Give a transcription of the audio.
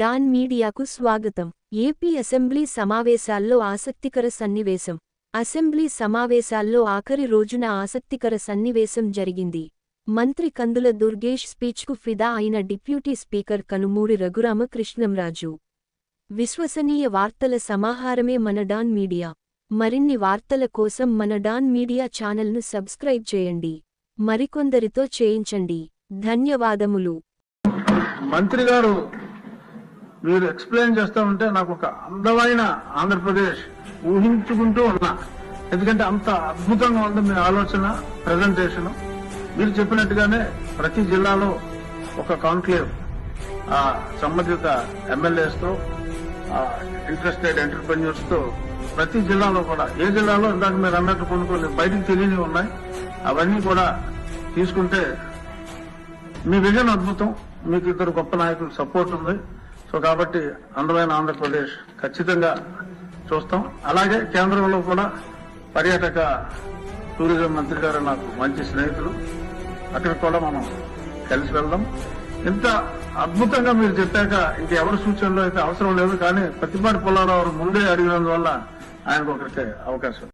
Don మీడియాకు స్వాగతం. AP assembly సమావేశాల్లో ఆసక్తికర సన్నివేశం. అసెంబ్లీ సమావేశాల్లో ఆఖరి రోజున ఆసక్తికర సన్నివేశం జరిగింది. మంత్రి కందుల దుర్గేష్ స్పీచ్కు ఫిదా అయిన డిప్యూటీ స్పీకర్ కనుమూరి రఘురామకృష్ణంరాజు. విశ్వసనీయ వార్తల సమాహారమే మన డాన్ మీడియా. మరిన్ని వార్తల కోసం మన డాన్ మీడియా ఛానల్ను సబ్స్క్రైబ్ చేయండి. మరికొందరితో చేయించండి. ధన్యవాదములు. మంత్రి గారు మీరు ఎక్స్ప్లెయిన్ చేస్తా ఉంటే నాకు ఒక అందమైన ఆంధ్రప్రదేశ్ ఊహించుకుంటూ ఉన్నా. ఎందుకంటే అంత అద్భుతంగా ఉంది మీ ఆలోచన ప్రజెంటేషన్ మీరు చెప్పినట్టుగానే ప్రతి జిల్లాలో ఒక కాన్క్లేవ్ ఆ సంబంధిత ఎమ్మెల్యేస్తో ఇంట్రెస్టెడ్ ఎంటర్ప్రెన్యూర్స్తో ప్రతి జిల్లాలో కూడా ఏ జిల్లాలో ఇందాక మీరు అన్నట్టు కొన్ని కొన్ని బయటికి తెలియనివి ఉన్నాయి. అవన్నీ కూడా తీసుకుంటే మీ విజన్ అద్భుతం మీకు ఇద్దరు గొప్ప నాయకులు సపోర్ట్ ఉంది. సో కాబట్టి అందమైన ఆంధ్రప్రదేశ్ ఖచ్చితంగా చూస్తాం. అలాగే కేంద్రంలో కూడా పర్యాటక టూరిజం మంత్రి గారు నాకు మంచి స్నేహితులు. అక్కడికి కూడా మనం కలిసి వెళ్దాం. ఇంత అద్భుతంగా మీరు చెప్పాక ఇంకెవరి సూచనలు అయితే అవసరం లేదు కానీ ప్రతిపాటి పుల్లారావు ముందే అడిగినందువల్ల ఆయనకు ఒకరికే అవకాశం.